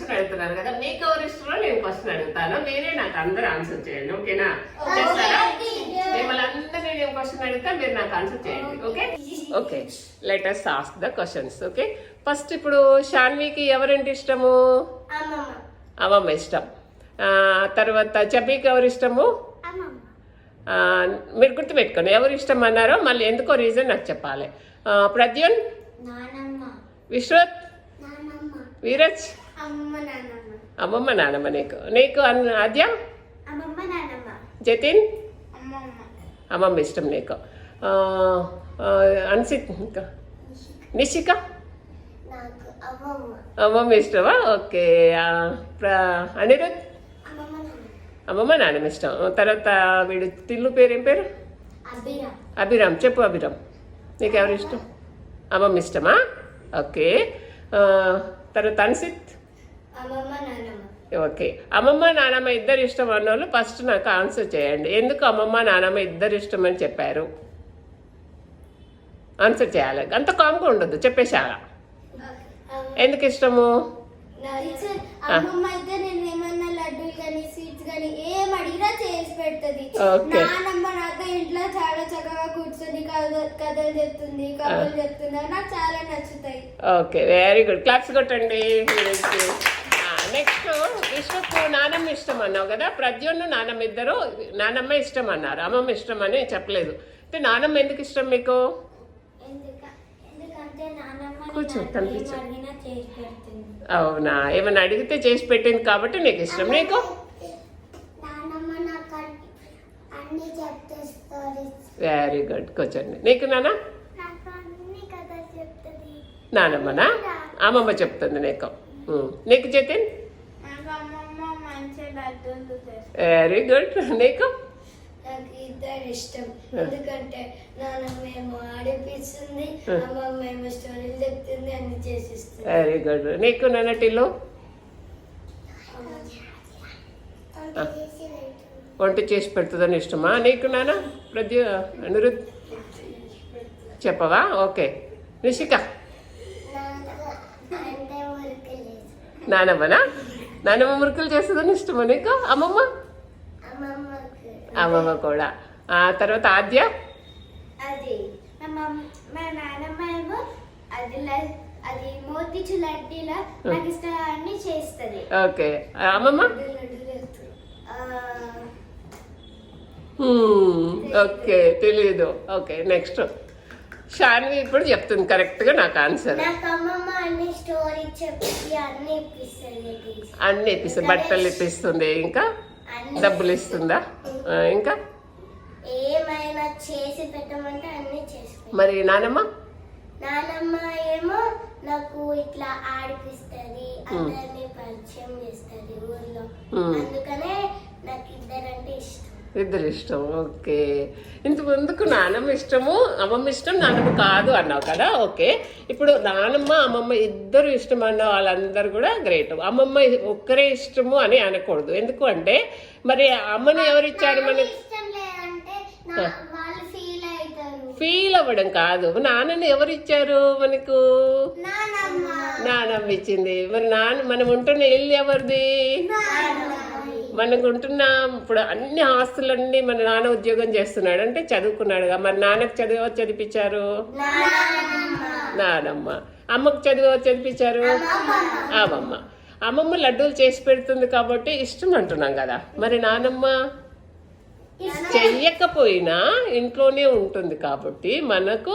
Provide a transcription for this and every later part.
Question అడుగుతున్నారు కదా మీకు ఎవరు ఇష్టమో నేను క్వశ్చన్ అడుగుతాను. మీరే నాకు అందరు ఆన్సర్ చేయండి ఓకేనా? చేస్తారా? మిమ్మల్ని అందరినీ నేను క్వశ్చన్ అడుగుతా మీరు నాకు ఆన్సర్ చేయండి okay? Okay letters ask the questions okay first ఇప్పుడు షాన్వికి ఎవరంటే ఇష్టము? అమ్మమ్మ. ఇష్టం. ఆ, తర్వాత చబీకి ఎవరు ఇష్టము? మీరు గుర్తుపెట్టుకోండి ఎవరు ఇష్టం అన్నారో మళ్ళీ ఎందుకో రీజన్ నాకు చెప్పాలి. ప్రద్యున్? నానమ్మ. విశ్వత్? నానమ్మ. వీరజ్? అమ్మమ్మ నానమ్మ. నీకు. నీకు ఆద్య? జతిన్? అమ్మమ్మ. ఇష్టం నీకు. అన్సిత్ ఇంకా? నిషిక. అమ్మమ్మ. ఇష్టమా? ఓకే. అనిరుద్? అమ్మమ్మ నాన్న అమ్మమ్మ నాన్నమ్మ ఇష్టం. తర్వాత వీడు తిల్లు పేరు ఏం పేరు? అభిరామ్. చెప్పు అభిరామ్. నీకు ఎవరు ఇష్టం అమ్మమ్మ ఇష్టమా? ఓకే. తర్వాత అన్సిత్? ఓకే. అమ్మమ్మ నానమ్మ ఇద్దరు ఇష్టం అన్నోళ్ళు ఫస్ట్ నాకు ఆన్సర్ చేయండి. ఎందుకు అమ్మమ్మ నానమ్మ ఇద్దరు ఇష్టం అని చెప్పారు? ఆన్సర్ చేయాలి. అంత కామ్గా ఉండదు చెప్పేశారా ఎందుకు ఇష్టము? ఇంట్లో చాలా చక్కగా కూర్చొని కథలు చెప్తుంది కబుర్లు చెప్తుంది. నాకు చాలా నచ్చుతాయి. ఓకే. Very good. క్లాప్స్ కొట్టండి. నెక్స్ట్ విశ్వకు నానమ్మ ఇష్టం అన్నావు కదా ప్రద్యున్ను నానమ్మ ఇద్దరు నానమ్మ ఇష్టం అన్నారు అమ్మమ్మ ఇష్టం అని చెప్పలేదు. అంటే నానమ్మ ఎందుకు ఇష్టం మీకు? కూర్చో, నేను కనిపించు. అవునా? ఏమైనా అడిగితే చేసి పెట్టింది కాబట్టి నీకు ఇష్టం నీకు? వెరీ గుడ్ కూర్చోండి. నీకు చెప్తుంది. నానమ్మనా? అమ్మమ్మ చెప్తుంది నీకు. నీకు జతిన్ వెరీ గుడ్ నీకు? నాకు ఇద్దరు ఇష్టం. ఎందుకంటే నాన్నమ్మ ఏమో ఆడిపిస్తుంది అమ్మమ్మ ఏమో స్టోరీలు చెప్తుంది అన్ని చేసిస్తుంది. వెరీ గుడ్ నీకు నాన్న టిల్లు వంట చేసి పెడుతుందని ఇష్టమా? నీకు నాన్న? ప్రతి అనిరుద్? చెప్పవా? ఓకే. నిషిక? నానమ్మనా నానమ్మ మురుకులు చేస్తుందని ఇష్టమా నీకు? అమ్మమ్మ? అమ్మమ్మ కూడా. ఆ తర్వాత ఆద్య? అది మా మమ్- మా నాన్నమ్మ ఏమో అది ల- అది మోతిచు లడ్డీలా నాకు ఇష్టం అన్ని చేస్తుంది. ఓకే. అమ్మమ్మ? ఓకే. తెలియదు ఓకే నెక్స్ట్. షాన్వి ఇప్పుడు చెప్తుంది కరెక్ట్గా నాకు ఆన్సర్ అన్ని స్టోరీ చెప్పి అన్ని ఇప్పిస్తుంది బట్టలు ఇప్పిస్తుంది ఇంకా డబ్బులు ఇస్తుందా? ఇంకా? ఏమైనా చేసి పెట్టమంటే అన్ని చేసి పెట్టు. మరి నానమ్మ? నానమ్మ ఏమో నాకు ఇట్లా ఆడిపిస్తుంది అందరినీ పరిచయం చేస్తుంది ఊర్లో. అందుకనే నాకు ఇద్దరంటే ఇష్టం. ఇద్దరు ఇష్టం ఓకే. ఇంత ముందుకు నానమ్మ ఇష్టము అమ్మమ్మ ఇష్టం నానమ్మ కాదు అన్నావు కదా ఓకే. ఇప్పుడు నానమ్మ అమ్మమ్మ ఇద్దరు ఇష్టం అన్న వాళ్ళందరూ కూడా గ్రేట్. అమ్మమ్మ ఒక్కరే ఇష్టము అని అనకూడదు. ఎందుకు అంటే మరి అమ్మని ఎవరు ఇచ్చారు మనకి ఇష్టం లేదంటే నా- వాళ్ళు ఫీల్ అవ్వడం కాదు. నాన్నని ఎవరు ఇచ్చారు మనకు? నానమ్మ. నానమ్మ ఇచ్చింది. మరి నాన్న మనం ఉంటున్న ఇల్లు ఎవరిది? మనం ఉంటున్న ఇప్పుడు అన్ని ఆస్తులన్నీ మన నాన్న ఉద్యోగం చేస్తున్నాడు. అంటే చదువుకున్నాడుగా. మరి నాన్నకు చదివ చదివించారు? నానమ్మ. అమ్మకు చదివ చదివించారు? అమ్మమ్మ. అమ్మమ్మ లడ్డూలు చేసి పెడుతుంది కాబట్టి ఇష్టం అంటున్నాం కదా. మరి నానమ్మ? చెయ్యకపోయినా ఇంట్లోనే ఉంటుంది కాబట్టి మనకు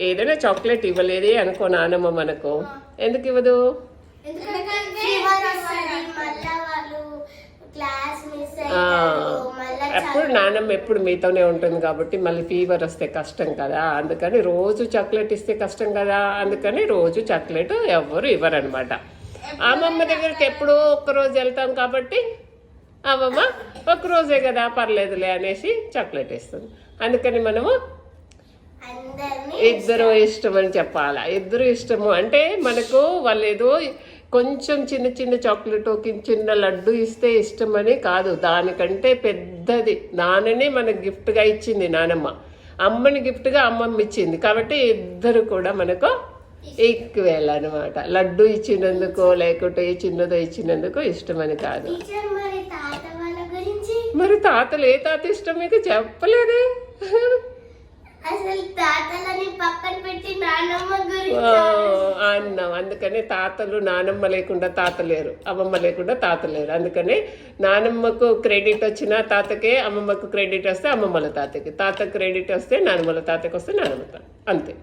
ఏదైనా చాక్లెట్ ఇవ్వలేదే అనుకో నానమ్మ మనకు. ఎందుకు ఇవ్వదు ఫీవర్ వస్తుంది మళ్ళా వాళ్ళు క్లాస్ మిస్ ఆ, అవుతారు ఎప్పుడు నానమ్మ ఎప్పుడు మీతోనే ఉంటుంది కాబట్టి మళ్ళీ ఫీవర్ వస్తే కష్టం కదా. అందుకని రోజు చాక్లెట్ ఇస్తే కష్టం కదా. అందుకని రోజు చాక్లెట్ ఎవ్వరు ఇవ్వరు అనమాట అమ్మమ్మ దగ్గరికి ఎప్పుడో ఒక్కరోజు వెళ్తాం కాబట్టి అమ్మమ్మ ఒక్కరోజే కదా పర్లేదులే అనేసి చాక్లెట్ ఇస్తుంది. అందుకని మనము ఇద్దరు ఇష్టం. అని చెప్పాలా. ఇద్దరు ఇష్టము అంటే మనకు వాళ్ళు ఏదో కొంచెం చిన్న చిన్న చాక్లెట్ ఒక చిన్న లడ్డు ఇస్తే ఇష్టమని కాదు. దానికంటే పెద్దది. నాన్ననే మనకు గిఫ్ట్గా ఇచ్చింది నానమ్మ. అమ్మని గిఫ్ట్గా అమ్మమ్మ ఇచ్చింది. కాబట్టి ఇద్దరు కూడా మనకు ఈక్వల్ అనమాట లడ్డు ఇచ్చినందుకో లేకుంటే ఏ చిన్నదో ఇచ్చినందుకో ఇష్టమని కాదు. మరి తాతలు ఏ తాత ఇష్టం మీకు? చెప్పలేదే. అసలు తాతలని పక్కన పెట్టి నాన్నమ్మ ఓ, గురించి అందుకని తాతలు నానమ్మ లేకుండా తాత లేరు అమ్మమ్మ లేకుండా తాత లేరు. అందుకని నానమ్మకు క్రెడిట్ వచ్చినా తాతకే అమ్మమ్మకు క్రెడిట్ వస్తే అమ్మమ్మల తాతకి. తాత క్రెడిట్ వస్తే నానమ్మల తాతకి వస్తే నానమ్మ తాత. అంతే.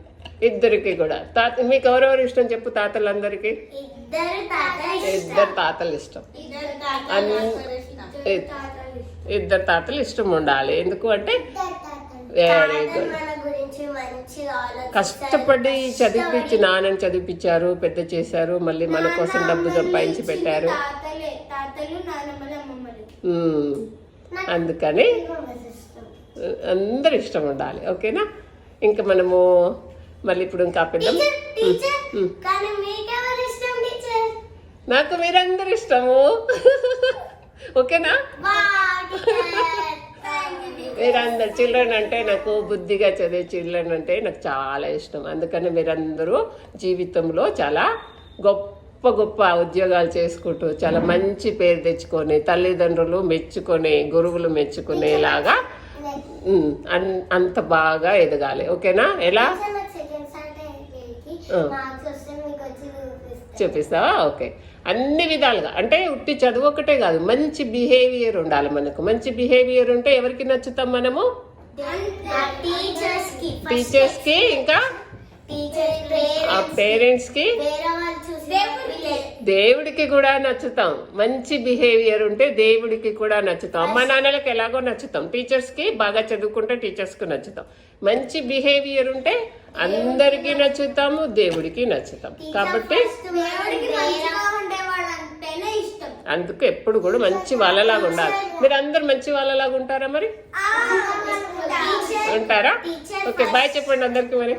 ఇద్దరికి కూడా. తాత మీకు ఎవరెవరు ఇష్టం చెప్పు తాతలందరికీ? ఇద్దరు తాతలు ఇద్దరు తాతలు ఇష్టం. ఇద్దరు తాతలు ఇష్టం. ఉండాలి. ఎందుకు అంటే వెరీ గుడ్ కష్టపడి చదివించి నాన్నని చదివించారు పెద్ద చేశారు మళ్ళీ మన కోసం డబ్బు సంపాదించి పెట్టారు. అందుకని. అందరు ఇష్టం ఉండాలి ఓకేనా? ఇంకా మనము మళ్ళీ ఇప్పుడు ఇంకా ఆపేద్దాం. నాకు మీరందరు ఇష్టము. ఓకేనా? మీరందరు చిల్డ్రన్ అంటే నాకు బుద్ధిగా చదివే చిల్డ్రన్ అంటే నాకు చాలా ఇష్టం. అందుకని మీరందరూ జీవితంలో చాలా గొప్ప గొప్ప ఉద్యోగాలు చేసుకుంటూ చాలా మంచి పేరు తెచ్చుకొని తల్లిదండ్రులు మెచ్చుకొని గురువులు మెచ్చుకునేలాగా అంత బాగా ఎదగాలి. ఓకేనా? ఎలా? చూపిస్తావా? ఓకే. అన్ని విధాలుగా. అంటే ఉట్టి చదువు ఒకటే కాదు మంచి బిహేవియర్ ఉండాలి మనకు. మంచి బిహేవియర్ ఉంటే ఎవరికి నచ్చుతాం మనము? టీచర్స్కి టీచర్స్కి ఇంకా టీచర్స్ దేవుడికి. కూడా నచ్చుతాం. మంచి బిహేవియర్ ఉంటే దేవుడికి కూడా నచ్చుతాం. అమ్మ నాన్నలకు ఎలాగో నచ్చుతాం. టీచర్స్కి బాగా చదువుకుంటే టీచర్స్కి నచ్చుతాం. మంచి బిహేవియర్ ఉంటే అందరికీ నచ్చుతాము దేవుడికి నచ్చుతాం. కాబట్టి అందుకు ఎప్పుడు కూడా మంచి వాళ్ళలాగా ఉండాలి. మీరు అందరు మంచి వాళ్ళలాగా ఉంటారా మరి? ఉంటారా? ఓకే బాయ్ చెప్పండి అందరికి మరి.